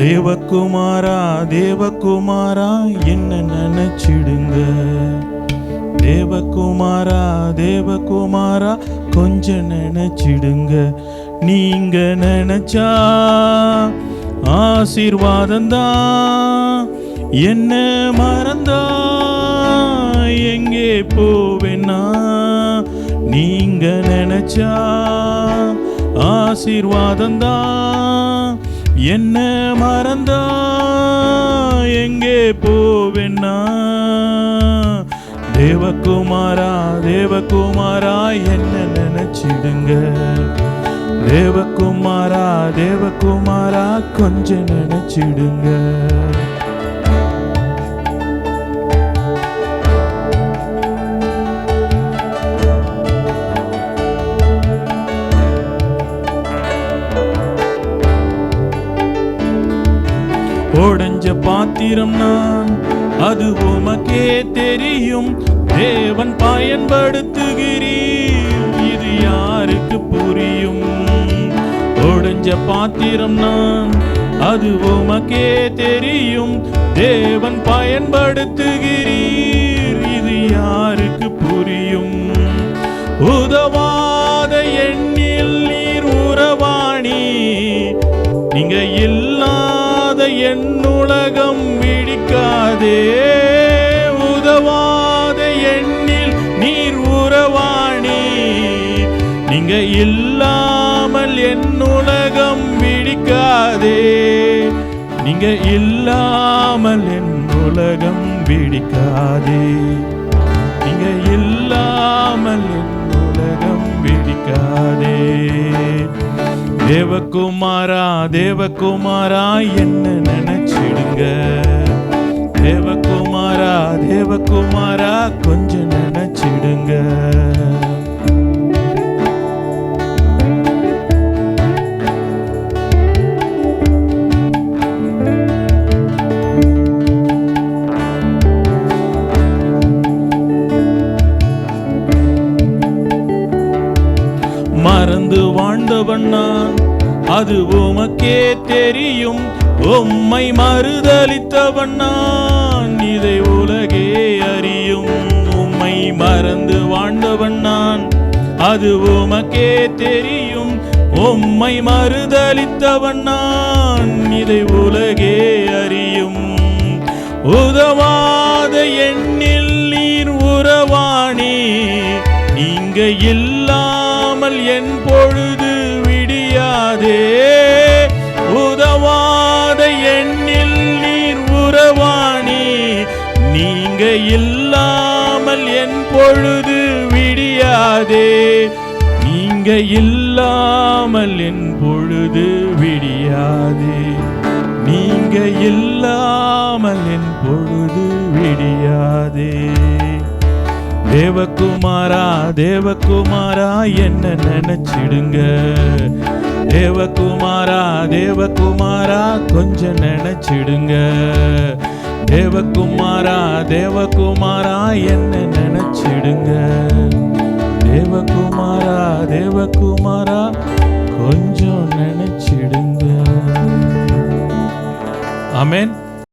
தேவகுமாரா தேவகுமாரா என்ன நினைச்சிடுங்க? தேவகுமாரா தேவகுமாரா கொஞ்சம் நினைச்சிடுங்க. நீங்க நினைச்சா ஆசீர்வாதம்தான் என்ன மறந்தா எங்கே போவேன்னா? நீங்க நினைச்சா ஆசீர்வாதம்தான் என்ன மறந்தா? எங்கே போவேன்னா தேவகுமாரா தேவகுமாரா என்ன நினைச்சிடுங்க? தேவகுமாரா தேவகுமாரா கொஞ்சம் நினைச்சிடுங்க. உடைஞ்ச பாத்திரம் நான். அது உமக்கே தெரியும். தேவன் பயன்படுத்துகிறீர். இது யாருக்கு புரியும்? ஒடிஞ்ச பாத்திரம் நான். அது உமக்கே தெரியும். தேவன் பயன்படுத்துகிறீர். இது யாருக்கு புரியும்? உதவா இல்லாத என் உலகம் விழிக்காதே உதவாத எண்ணில் நீர் உறவாணி. நீங்க இல்லாமல் என் உலகம் விழிக்காதே நீங்க இல்லாமல் என் உலகம் விழிக்காதே நீங்க இல்லாமல் என் தேவகுமாரா தேவகுமாரா என்ன நினைச்சிடுங்க? தேவகுமாரா தேவகுமாரா கொஞ்சம் மறந்து வாழ்ந்தவன் நான் அது உமக்கே தெரியும். உம்மை மறுதலித்தவன் நான் இதை உலகே அறியும். உம்மை மறந்து வாழ்ந்தவன் நான் அது உமக்கே தெரியும். உம்மை மறுதலித்தவன் நான் இதை உலகே அறியும். உதவாத எண்ணில் நீர் உறவாணி நீங்க இல்லை இல்லாமல் என் பொழுது விடியாதே. உதவாத எண்ணில் நீர் உறவாணி நீங்க இல்லாமல் என் பொழுது விடியாதே. நீங்க இல்லாமல் என் பொழுது விடியாதே. நீங்க இல்லாமல் என் பொழுது விடியாதே. தேவகுமாரா தேவகுமாரா என்ன நினைச்சிடுங்க. தேவகுமாரா தேவகுமாரா கொஞ்சம் நினைச்சிடுங்க. தேவகுமாரா தேவகுமாரா என்ன நினைச்சிடுங்க. தேவகுமாரா தேவகுமாரா கொஞ்சம் நினைச்சிடுங்க. அமேன்